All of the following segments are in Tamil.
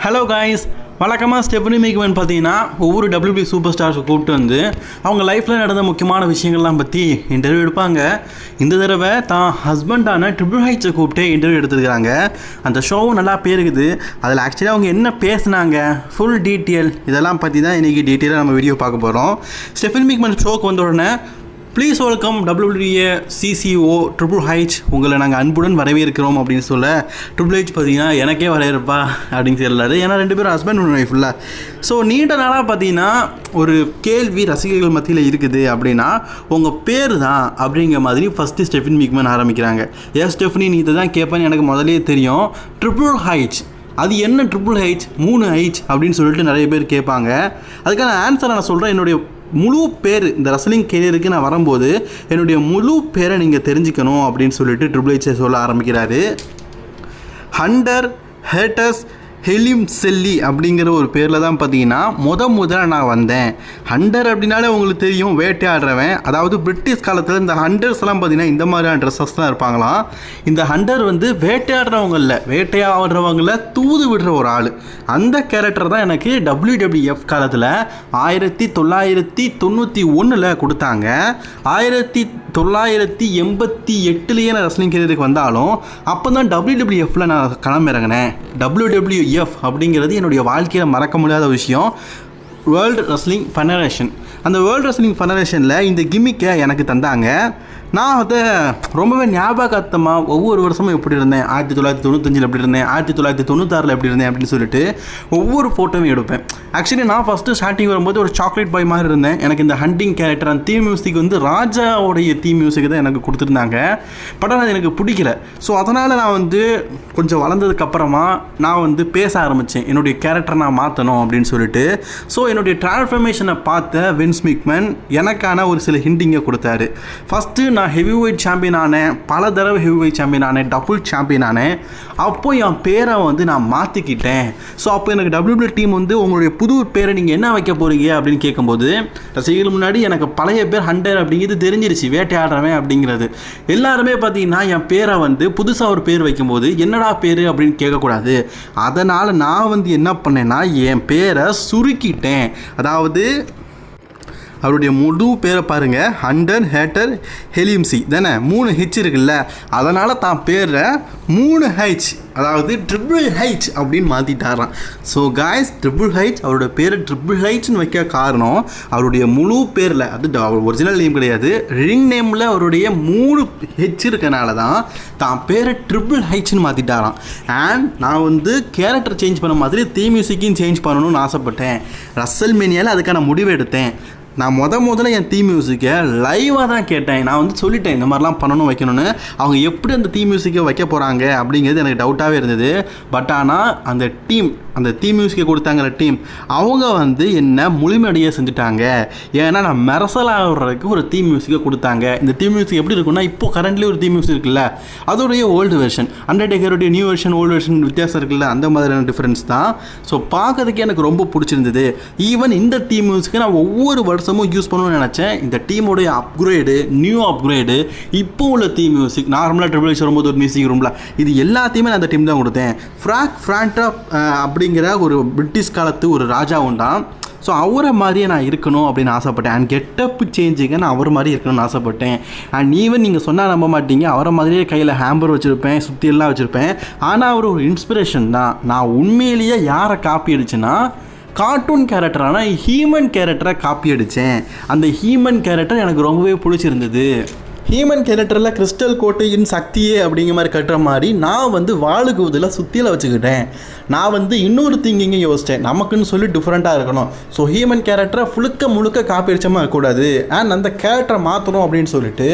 ஹலோ காய்ஸ் வழக்கமாக ஸ்டெஃபனி மேக்மேன் பார்த்தீங்கன்னா ஒவ்வொரு டபிள்யூபி சூப்பர் ஸ்டார்ஸை கூப்பிட்டு வந்து அவங்க லைஃப்பில் நடந்த முக்கியமான விஷயங்கள்லாம் பற்றி இன்டர்வியூ எடுப்பாங்க. இந்த தடவை தான் ஹஸ்பண்டான ட்ரிபிள் ஹைட்ஸை கூப்பிட்டு இன்டர்வியூ எடுத்துருக்காங்க அந்த ஷோவும் நல்லா பேருக்குது அதில் ஆக்சுவலி அவங்க என்ன பேசுனாங்க? ஃபுல் டீட்டெயில் இதெல்லாம் பற்றி தான் இன்றைக்கி டீட்டெயிலாக நம்ம வீடியோ பார்க்க போகிறோம் ஸ்டெஃபன் மேக்மேன் ஷோக்கு வந்த உடனே please welcome WWE CCO triple H உங்களை நாங்கள் அன்புடன் வரவேற்கிறோம் அப்படின்னு சொல்ல ட்ரிபிள் ஹைச் பார்த்தீங்கன்னா எனக்கே வரையிறப்பா அப்படின்னு சொல்லலாரு ஏன்னா ரெண்டு பேரும் ஹஸ்பண்ட் ஒன் ஒய்ஃப் இல்லை. ஸோ நீண்ட நாளாக பார்த்தீங்கன்னா ஒரு கேள்வி ரசிகர்கள் மத்தியில் இருக்குது அப்படின்னா உங்கள் பேர் தான் அப்படிங்கிற மாதிரி ஃபஸ்ட்டு ஸ்டெஃபின் மிக்மன் ஆரம்பிக்கிறாங்க. ஏன் ஸ்டெஃபினி நீ இதை தான் கேட்பேன்னு எனக்கு முதலே தெரியும். ட்ரிபிள் ஹைச் அது என்ன ட்ரிபிள் ஹைச் மூணு ஹைச் அப்படின்னு சொல்லிட்டு நிறைய பேர் கேட்பாங்க. அதுக்கான ஆன்சரை நான் சொல்கிறேன் என்னுடைய முழு பேர் இந்த ரசலிங் கேரியருக்கு நான் வரும்போது என்னுடைய முழு பேரை நீங்கள் தெரிஞ்சுக்கணும் அப்படின்னு சொல்லிட்டு ட்ரிபிள் ஹெச் சொல்ல ஆரம்பிக்கிறாரு. ஹண்டர் ஹேட்டஸ் ஹெலிம் செல்லி அப்படிங்கிற ஒரு பேரில் தான் பார்த்தீங்கன்னா முத முதல்ல நான் வந்தேன். ஹண்டர் அப்படின்னாலே உங்களுக்கு தெரியும் வேட்டையாடுறவன். அதாவது பிரிட்டிஷ் காலத்தில் இந்த ஹண்டர்ஸ்லாம் பார்த்தீங்கன்னா இந்த மாதிரியான ட்ரெஸ்ஸஸ் தான் இருப்பாங்களாம். இந்த ஹண்டர் வந்து வேட்டையாடுறவங்களில் வேட்டையாடுறவங்கள தூது விடுற ஒரு ஆள். அந்த கேரக்டர் தான் எனக்கு டபிள்யூடபிள்யூஎஃப் காலத்தில் ஆயிரத்தி தொள்ளாயிரத்தி தொண்ணூற்றி ஒன்றில் கொடுத்தாங்க. ஆயிரத்தி தொள்ளாயிரத்தி எண்பத்தி எட்டுலேயே நான் ரெஸ்லிங் கேரியருக்கு வந்தாலும் அப்போ தான் டபிள்யூடபிள்யூஎஃப்ல நான் களமிறங்கினேன். டபிள்யூடபிள்யூஎஃப் அப்படிங்கிறது என்னுடைய வாழ்க்கையில் மறக்க முடியாத விஷயம். வேர்ல்டு ரெஸ்லிங் ஃபெனரேஷன் அந்த வேர்ல்டு ரெஸ்லிங் ஃபெனரேஷனில் இந்த கிம்மிக்கை எனக்கு தந்தாங்க. நான் அதை ரொம்பவே ஞாபகார்த்தமாக ஒவ்வொரு வருஷமும் எப்படி இருந்தேன்? ஆயிரத்தி தொள்ளாயிரத்தி தொண்ணூத்தஞ்சில் எப்படி இருந்தேன்? ஆயிரத்தி தொள்ளாயிரத்தி தொண்ணூத்தாறில் எப்படி இருந்தேன்? அப்படின்னு சொல்லிட்டு ஒவ்வொரு ஃபோட்டோவும் எடுப்பேன். ஆக்சுவலி நான் ஃபஸ்ட்டு ஸ்டார்டிங் வரும்போது ஒரு சாக்லேட் பாய் மாதிரி இருந்தேன். எனக்கு இந்த ஹண்டிங் கேரக்டர் அந்த தீம் மியூசிக் வந்து ராஜாவுடைய தீம் மியூசிக் தான் எனக்கு கொடுத்துருந்தாங்க. பட் ஆனால் அது எனக்கு பிடிக்கல. ஸோ அதனால் நான் வந்து கொஞ்சம் வளர்ந்ததுக்கப்புறமா நான் வந்து பேச ஆரம்பித்தேன் என்னுடைய கேரக்டர் நான் மாற்றணும் அப்படின்னு சொல்லிட்டு. ஸோ என்னுடைய டிரான்ஸ்ஃபர்மேஷனை பார்த்த வின்ஸ் மிக்மேன் எனக்கான ஒரு சில ஹிண்டிங்கை கொடுத்தாரு. ஃபஸ்ட்டு நான் ஹெவி வெயிட் சாம்பியன் ஆனேன். பல தடவை ஹெவி வெயிட் சாம்பியன் ஆனேன். டபுள் சாம்பியன் ஆனேன். அப்போ என் பேரை வந்து நான் மாற்றிக்கிட்டேன் ஸோ அப்போ எனக்கு டபிள்யூபிள்யூ டீம் வந்து உங்களுடைய புது பேரை நீங்கள் என்ன வைக்க போகிறீங்க அப்படின்னு கேட்கும்போது ரசிகர்கள் முன்னாடி எனக்கு பழைய பேர் ஹண்டர் அப்படிங்கிறது தெரிஞ்சிருச்சு வேட்டையாடுறவன் அப்படிங்கிறது. எல்லாருமே பார்த்தீங்கன்னா என் பேரை வந்து புதுசாக ஒரு பேர் வைக்கும்போது என்னடா பேர் அப்படின்னு கேட்கக்கூடாது. அதனால் நான் வந்து என்ன பண்ணேன்னா என் பேரை சுருக்கிட்டேன். அதாவது அவருடைய முழு பேரை பாருங்கள் ஹண்டர் ஹேட்டர் ஹெலிம்சி. தானே மூணு ஹெச் இருக்குல்ல. அதனால் தான் பேரை மூணு ஹைச் அதாவது ட்ரிபிள் ஹைச் அப்படின்னு மாற்றிட்டாராம் ஸோ காய்ஸ் ட்ரிபிள் ஹைச் அவரோட பேரை ட்ரிபிள் ஹைச்னு வைக்க காரணம் அவருடைய முழு பேரில். அது அவர் ஒரிஜினல் நேம் கிடையாது. ரிங் நேமில் அவருடைய மூணு ஹெச் இருக்கனால தான் தான் பேரை ட்ரிபிள் ஹைச்னு மாற்றிட்டாராம் அண்ட் நான் வந்து கேரக்டர் சேஞ்ச் பண்ண மாதிரி தீ மியூசிக்கையும் சேஞ்ச் பண்ணணும்னு ஆசைப்பட்டேன். ரசல் மேனியால் அதுக்கான முடிவு எடுத்தேன். நான் முத முதல்ல என் தீ மியூசிக்கை லைவாக தான் கேட்டேன். நான் வந்து சொல்லிட்டேன் இந்த மாதிரிலாம் பண்ணணும் வைக்கணும்னு. அவங்க எப்படி அந்த தீ மியூசிக்கை வைக்க போகிறாங்க அப்படிங்கிறது எனக்கு டவுட்டாகவே இருந்தது. பட் ஆனால் அந்த டீம் அந்த தீ மியூசிக்கை கொடுத்தாங்கிற டீம் அவங்க வந்து என்ன முழுமையடைய செஞ்சுட்டாங்க? ஏன்னா நான் மெரசலாகிறதுக்கு ஒரு தீ மியூசிக்கை கொடுத்தாங்க. இந்த தீ மியூசிக் எப்படி இருக்குன்னா இப்போ கரண்ட்லி ஒரு தீ மியூசிக் இருக்குல்ல அதோடைய ஓல்டு வெர்ஷன் அண்டர்டேக்கருடைய நியூ வெர்ஷன் ஓல்டு வெர்ஷன் வித்தியாசம் இருக்குல்ல அந்த மாதிரியான டிஃப்ரென்ஸ் தான். ஸோ பார்க்கறதுக்கே எனக்கு ரொம்ப பிடிச்சிருந்தது. ஈவன் இந்த தீ மியூசிக்கை நான் ஒவ்வொரு வருஷமும் யூஸ் பண்ணணும்னு நினச்சேன். இந்த டீமோடைய அப்கிரேடு நியூ அப்கிரேடு இப்போ உள்ள தீ மியூசிக் நார்மலாக ட்ரிபிள் வரும்போது ஒரு மியூசிக் ரூமில் இது எல்லாத்தையுமே நான் அந்த டீம் தான் கொடுத்தேன். ஃப்ராக் ஃப்ராண்டா அப்படிங்கிற ஒரு பிரிட்டிஷ் காலத்து ஒரு ராஜா உண்டான் ஸோ அவரை மாதிரியே நான் இருக்கணும் அப்படின்னு ஆசைப்பட்டேன். அண்ட் கெட்டப் சேஞ்சுங்க நான் அவர் மாதிரி இருக்கணும்னு ஆசைப்பட்டேன். அண்ட் ஈவன் நீங்கள் சொன்னால் நம்ப மாட்டீங்க. அவரை மாதிரியே கையில் ஹேம்பர் வச்சுருப்பேன் சுற்றியெல்லாம் வச்சுருப்பேன். ஆனால் அவர் ஒரு இன்ஸ்பிரேஷன் தான். நான் உண்மையிலேயே யாரை காப்பி அடிச்சுன்னா கார்ட்டூன் கேரக்டரான ஹீமன் கேரக்டரை காப்பி அடித்தேன் அந்த ஹீமன் கேரக்டர் எனக்கு ரொம்பவே பிடிச்சிருந்தது. ஹீமன் கேரக்டரில் கிறிஸ்டல் கோட்டையின் சக்தியே அப்படிங்கிற மாதிரி கட்டுற மாதிரி நான் வந்து வாளுக்கு பதிலாக சுத்தியில் வச்சுக்கிட்டேன். நான் வந்து இன்னொரு திங்கிங்க யோசித்தேன் நமக்குன்னு சொல்லி டிஃப்ரெண்ட்டாக இருக்கணும். ஸோ ஹீமன் கேரக்டரை முழுக்க முழுக்க காப்பி அடிச்சமாக இருக்கக்கூடாது. அண்ட் அந்த கேரக்டரை மாற்றணும் அப்படின்னு சொல்லிட்டு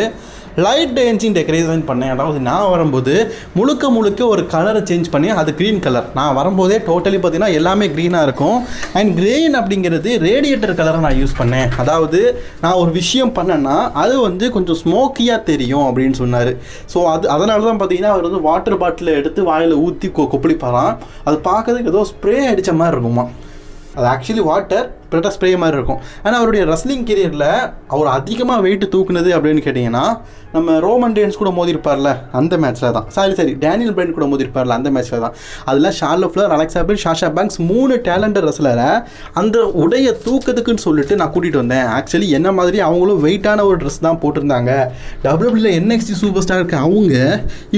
லைட் டேஞ்சிங் டெக்கரேஷன் பண்ணேன். அதாவது நான் வரும்போது முழுக்க முழுக்க ஒரு கலரை சேஞ்ச் பண்ணி அது க்ரீன் கலர் நான் வரும்போதே டோட்டலி பார்த்தீங்கன்னா எல்லாமே க்ரீனாக இருக்கும். அண்ட் க்ரீன் அப்படிங்கிறது ரேடியேட்டர் கலரை நான் யூஸ் பண்ணேன். அதாவது நான் ஒரு விஷயம் பண்ணேன்னா அது வந்து கொஞ்சம் ஸ்மோக்கியாக தெரியும் அப்படின்னு சொன்னார். ஸோ அது அதனால தான் பார்த்தீங்கன்னா அவர் வந்து வாட்டர் பாட்டிலை எடுத்து வாயில் ஊற்றி கொ கொப்பளிப்பாராம். அது பார்க்கறதுக்கு ஏதோ ஸ்ப்ரே அடித்த மாதிரி இருக்குமா அது ஆக்சுவலி வாட்டர் கரெக்டாக ஸ்ப்ரே மாதிரி இருக்கும். ஆனால் அவருடைய ரஸ்லிங் கெரியரில் அவர் அதிகமாக வெயிட் தூக்குனது அப்படின்னு கேட்டிங்கன்னா நம்ம ரோமன் டேன்ஸ் கூட மோதிருப்பார்ல அந்த மேட்ச்சில் தான். சாரி சாரி டேனியல் பிரைன் கூட மோதிருப்பார்ல அந்த மேட்ச்சில் தான். அதில் ஷார்லோ ஃப்ளர் அலெக்சாபிள் ஷாஷா பேங்க்ஸ் மூணு டேலண்டர் ரஸ்லரை அந்த உடைய தூக்கத்துக்குன்னு சொல்லிட்டு நான் கூட்டிகிட்டு வந்தேன். ஆக்சுவலி என்ன மாதிரி அவங்களும் வெயிட்டான ஒரு ட்ரெஸ் தான் போட்டிருந்தாங்க. டபிள்யூபிள்யூ என்எக்ஸ்டி சூப்பர் ஸ்டார் இருக்க அவங்க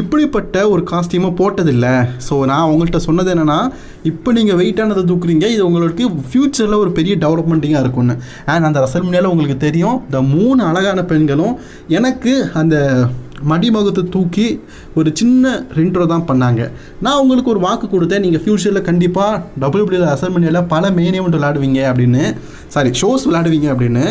இப்படிப்பட்ட ஒரு காஸ்டியூமை போட்டதில்லை. ஸோ நான் அவங்கள்ட்ட சொன்னது என்னென்னா இப்போ நீங்கள் வெயிட்டானதை தூக்குறீங்க இது உங்களுக்கு ஃப்யூச்சரில் ஒரு பெரிய டெவலப்மெண்ட்டிங்காக இருக்கும்னு. அண்ட் அந்த ரசல்மனியால் உங்களுக்கு தெரியும் இந்த மூணு அழகான பெண்களும் எனக்கு அந்த மடிமகத்தை தூக்கி ஒரு சின்ன ரெண்ட்ரோ தான் பண்ணாங்க. நான் உங்களுக்கு ஒரு வாக்கு கொடுத்தேன். நீங்கள் ஃப்யூச்சரில் கண்டிப்பாக டபிள்யூபிள்யூ அசல்மனியில் பல மெயின் ஈவெண்ட் விளாடுவீங்க அப்படின்னு. சாரி ஷோஸ் விளாடுவீங்க அப்படின்னு.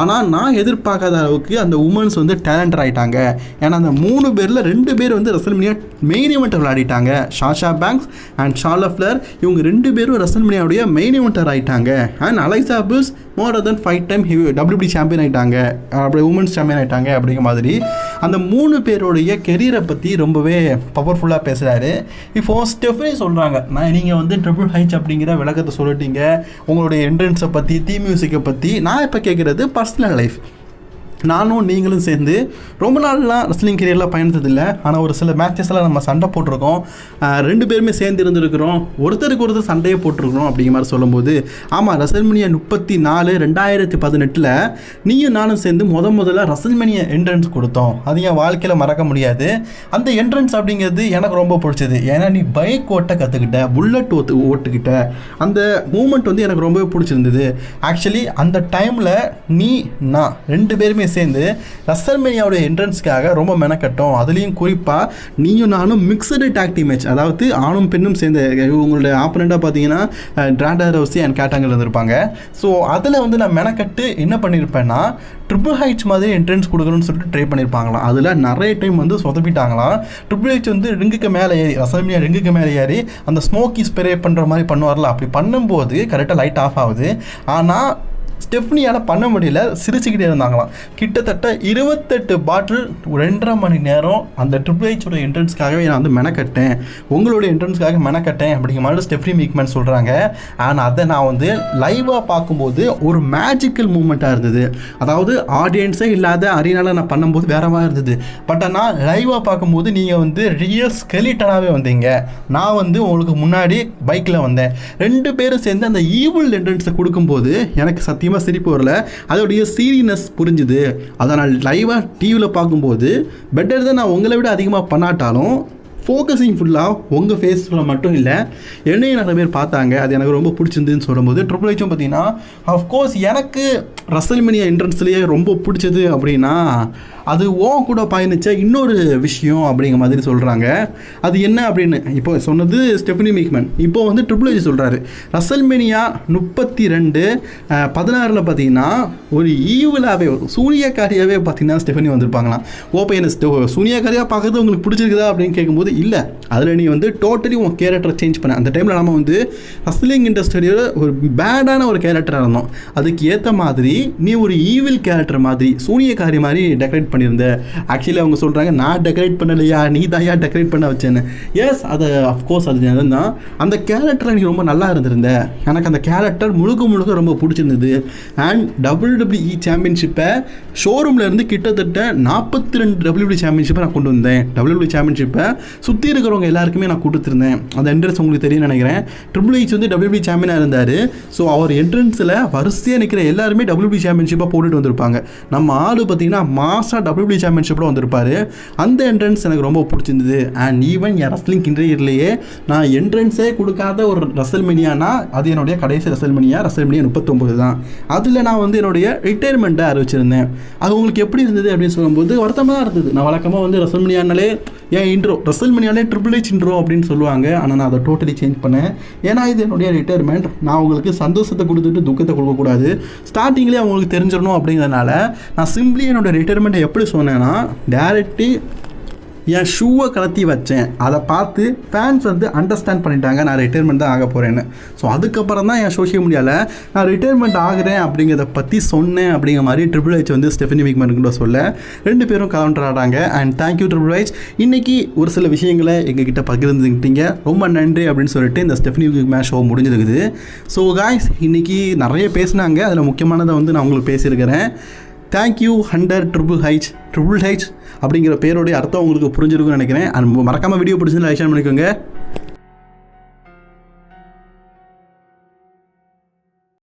ஆனால் நான் எதிர்பார்க்காத அளவுக்கு அந்த உமன்ஸ் வந்து டேலண்டர் ஆகிட்டாங்க ஏன்னா அந்த மூணு பேரில் ரெண்டு பேர் வந்து ரசல்மனியா மெயின் ஈவெண்ட்டை விளையாடிட்டாங்க. ஷாஷா பேங்க்ஸ் அண்ட் ஷாலா ஃப்ளர் இவங்க ரெண்டு பேரும் ரசல்மனியாவுடைய மெயின் ஈவெண்டர் ஆகிட்டாங்க and Alexa Bliss more then five time WWE champion ஆகிட்டாங்க அப்படி உமன்ஸ் சாம்பியன் ஆகிட்டாங்க அப்படிங்கிற மாதிரி. அந்த மூணு பேருடைய கெரியரை பற்றி ரொம்பவே பவர்ஃபுல்லாக பேசுகிறாரு இப்போது ஸ்டெஃபனி சொல்கிறாங்க நான் நீங்கள் வந்து ட்ரிபிள் ஹைச் அப்படிங்கிற விளக்கத்தை சொல்லிட்டீங்க. உங்களுடைய என்ட்ரன்ஸை பற்றி தீ மியூசிக்கை பற்றி நான் இப்போ கேட்குறது பர்சனல் லைஃப் நானும் நீங்களும் சேர்ந்து ரொம்ப நாள்லாம் ரெஸ்லிங் கெரியரில் பயணித்ததில்லை. ஆனால் ஒரு சில மேட்சஸ்லாம் நம்ம சண்டை போட்டிருக்கோம். ரெண்டு பேருமே சேர்ந்து இருந்திருக்கிறோம். ஒருத்தருக்கு ஒருத்தர் சண்டையே போட்டிருக்கிறோம் அப்படிங்கிற மாதிரி சொல்லும்போது ஆமாம் ரசல்மனியா முப்பத்தி நாலு ரெண்டாயிரத்தி பதினெட்டில் நீயும் நானும் சேர்ந்து முத முதல்ல ரசல்மனியா என்ட்ரன்ஸ் கொடுத்தோம். அது என் வாழ்க்கையில் மறக்க முடியாது. அந்த என்ட்ரன்ஸ் அப்படிங்கிறது எனக்கு ரொம்ப பிடிச்சது. ஏன்னா நீ பைக் ஓட்ட கற்றுக்கிட்ட புல்லட் ஓட்டு ஓட்டுக்கிட்ட அந்த மூமெண்ட் வந்து எனக்கு ரொம்பவே பிடிச்சிருந்தது. ஆக்சுவலி அந்த டைமில் நீ நான் ரெண்டு பேருமே சேர்ந்து ரசல்மேனியாவுடைய என்ட்ரன்ஸ்க்காக ரொம்ப மெனக்கட்டும். அதுலேயும் குறிப்பாக நீயும் நானும் மிக்சடு டாக்டி மேட்ச் அதாவது ஆணும் பெண்ணும் சேர்ந்து உங்களுடைய ஆப்பனண்ட்டாக பார்த்தீங்கன்னா ட்ராண்டா ரவுசி அண்ட் கேட்டாங்கல் இருந்திருப்பாங்க. ஸோ அதில் வந்து நான் மெனக்கட்டு என்ன பண்ணியிருப்பேன்னா ட்ரிபிள் ஹைட்ஸ் மாதிரி என்ட்ரன்ஸ் கொடுக்கணும்னு சொல்லிட்டு ட்ரை பண்ணியிருப்பாங்களாம் அதில் நிறைய டைம் வந்து சொதப்பிட்டாங்களாம். ட்ரிபிள் ஹைட்ஸ் வந்து ரிங்குக்கு மேலே ஏறி ரசல்மியா ரிங்குக்கு மேலே ஏறி அந்த ஸ்மோக்கி ஸ்ப்ரே பண்ணுற மாதிரி பண்ணுவார்ல. அப்படி பண்ணும்போது கரெக்டாக லைட் ஆஃப் ஆகுது. ஆனால் ஸ்டெஃப்னியால் பண்ண முடியல சிரிச்சுக்கிட்டே இருந்தாங்களாம். கிட்டத்தட்ட இருபத்தெட்டு பாட்டில் ரெண்டரை மணி நேரம் அந்த ட்ரிபிள் ஹெச்சோட என்ட்ரன்ஸ்க்காகவே நான் வந்து மெனக்கட்டேன். உங்களோட என்ட்ரன்ஸ்க்காக மெனக்கட்டேன் அப்படிங்கிற மாதிரி ஸ்டெஃப்னி மீக்மேன் சொல்கிறாங்க ஆனால் அதை நான் வந்து லைவாக பார்க்கும்போது ஒரு மேஜிக்கல் மூமெண்ட்டாக இருந்தது. அதாவது ஆடியன்ஸே இல்லாத அரியனால நான் பண்ணும்போது வேற மாதிரி இருந்தது. பட் ஆனால் லைவாக பார்க்கும்போது நீங்கள் வந்து ரியல் ஸ்கெலிட்டனாகவே வந்தீங்க. நான் வந்து உங்களுக்கு முன்னாடி பைக்கில் வந்தேன். ரெண்டு பேரும் சேர்ந்து அந்த ஈவில் என்ட்ரன்ஸை கொடுக்கும்போது எனக்கு அதிகமாக சிரிப்பு வரல. அதோடைய சீரியஸ்னஸ் புரிஞ்சுது. அதை நான் லைவாக டிவியில் பார்க்கும்போது பெட்டர் தான் நான் உங்களை விட அதிகமாக பண்ணாட்டாலும் ஃபோக்கஸிங் ஃபுல்லாக உங்கள் ஃபேஸில் மட்டும் இல்லை என்னையும் நிறைய பேர் பார்த்தாங்க. அது எனக்கு ரொம்ப பிடிச்சிருந்துன்னு சொல்லும்போது ட்ரிபிள் ஹெச்சும் பார்த்தீங்கன்னா அஃப்கோர்ஸ் எனக்கு ரசல்மினியா என்ட்ரன்ஸ்லேயே ரொம்ப பிடிச்சது அப்படின்னா அது ஓன் கூட பயணித்த இன்னொரு விஷயம் அப்படிங்கிற மாதிரி சொல்கிறாங்க அது என்ன அப்படின்னு இப்போ சொன்னது ஸ்டெஃபனி மிக்மன் இப்போ வந்து ட்ரிபிள் சொல்கிறாரு ரசல்மெனியா முப்பத்தி ரெண்டு பதினாறில் பார்த்தீங்கன்னா ஒரு ஈவிலாகவே சூனியக்காரியாகவே பார்த்தீங்கன்னா ஸ்டெஃபனி வந்திருப்பாங்களாம். ஓப்போ என்ன சூனியக்காரியாக பார்க்கறது உங்களுக்கு பிடிச்சிருக்குதா அப்படின்னு கேட்கும்போது இல்லை. அதில் நீ வந்து டோட்டலி உன் கேரக்டரை சேஞ்ச் பண்ண. அந்த டைமில் நம்ம வந்து ரஸ்லிங் இண்டஸ்ட்ரியில் ஒரு பேடான ஒரு கேரக்டராக இருந்தோம். அதுக்கு ஏற்ற மாதிரி நீ ஒரு ஈவில் கேரக்டர் மாதிரி சூனியக்காரி மாதிரி டெக்கரேட் பண்ணியிருந்த. ஆக்சுவலி அவங்க சொல்கிறாங்க நான் டெக்கரேட் பண்ணலையா? நீ தான் ஏன் டெக்கரேட் பண்ண வச்சேன்னு. எஸ் அது அஃப்கோர்ஸ் அது தான் அந்த கேரக்டர் எனக்கு ரொம்ப நல்லா இருந்திருந்த. எனக்கு அந்த கேரக்டர் முழுக்க முழுக்க ரொம்ப பிடிச்சிருந்தது. அண்ட் டபிள்யூடபிள்யூஇ சாம்பியன்ஷிப்பை ஷோரூமில் இருந்து கிட்டத்தட்ட நாற்பத்தி ரெண்டு டபிள்யூபிள்யூ சாம்பியன்ஷிப்பை நான் கொண்டு வந்தேன். டபிள்யூபிள்யூ சாம்பியன்ஷிப்பை சுற்றி இருக்கிறவங்க எல்லாருக்குமே நான் கொடுத்துருந்தேன் அந்த என்ட்ரன்ஸ் உங்களுக்கு தெரியும் நினைக்கிறேன். ட்ரிபிள் ஹெச் வந்து டபிள்யூபிள்யூ சாம்பியனாக இருந்தார். ஸோ அவர் என்ட்ரன்ஸில் வரிசையாக நிற்கிற எல்லாருமே டபிள்யூபிள்யூ சாம்பியன்ஷிப்பாக போட்டுட்டு வந்திருப்பாங்க. நம்ம ஆள் பார்த்தீங்கன்னா மாசாக டபிள்யூபி சாம்பியன்ஷிப்பில் வந்திருப்பார். அந்த என்ட்ரன்ஸ் எனக்கு ரொம்ப பிடிச்சிருந்தது. அண்ட் ஈவன் என் ரஸ்லிங் கிண்டரியர்லேயே நான் என்ட்ரன்ஸே கொடுக்காத ஒரு ரசல் மினியானா அது என்னுடைய கடைசி ரசல் மினியா ரசல் மினியா முப்பத்தொம்பது தான். அதில் நான் வந்து என்னுடைய ரிட்டையர்மெண்ட்டை அறிவிச்சிருந்தேன். அது உங்களுக்கு எப்படி இருந்தது அப்படின்னு சொல்லும்போது வருத்தமாக தான் இருந்தது. நான் வழக்கமாக வந்து ரசல் மினியானாலே ஏன் இன்ட்ரோ ரசல் மினியாலே ட்ரிபிள் ஹெச் இன்ட்ரோ அப்படின்னு சொல்லுவாங்க. ஆனால் நான் அதை டோட்டலி சேஞ்ச் பண்ணேன். ஏன்னா இது என்னுடைய ரிட்டையர்மெண்ட் நான் உங்களுக்கு சந்தோஷத்தை கொடுத்துட்டு துக்கத்தை கொடுக்கக்கூடாது. ஸ்டார்டிங்லேயே அவங்களுக்கு தெரிஞ்சிடணும் அப்படிங்கிறதுனால நான் சிம்பிளி என்னோடய ரிட்டையர்மெண்ட்டை எப்படி சொன்னேன்னா டேரக்டி என் ஷூவை கலத்தி வச்சேன். அதை பார்த்து ஃபேன்ஸ் வந்து அண்டர்ஸ்டாண்ட் பண்ணிட்டாங்க நான் ரிட்டைர்மெண்ட் தான் ஆக போகிறேன்னு ஸோ அதுக்கப்புறம் தான் என் சோஷியல் மீடியாவில் நான் ரிட்டைர்மெண்ட் ஆகிறேன் அப்படிங்கிறத பற்றி சொன்னேன் அப்படிங்கிற மாதிரி ட்ரிபிள் ஹெச் வந்து ஸ்டெஃபனி மேக்மேன் சொல்ல. ரெண்டு பேரும் கலண்டர் ஆடாங்க and thank you triple H இன்றைக்கி ஒரு சில விஷயங்களை எங்ககிட்ட பகிர்ந்துக்கிட்டீங்க ரொம்ப நன்றி அப்படின்னு சொல்லிட்டு இந்த ஸ்டெஃபனி மேக் ஷோ முடிஞ்சிருக்குது ஸோ காய்ஸ் இன்றைக்கி நிறைய பேசினாங்க. அதில் முக்கியமானதை வந்து நான் உங்களுக்கு பேசியிருக்கிறேன். Thank you hunter triple H triple H அப்படிங்கிற பேருடைய அர்த்தம் உங்களுக்கு புரிஞ்சிருக்கும்னு நினைக்கிறேன். அண்ட் மறக்காமல் வீடியோ பிடிச்சிருந்தா லைக் பண்ணிக்கோங்க.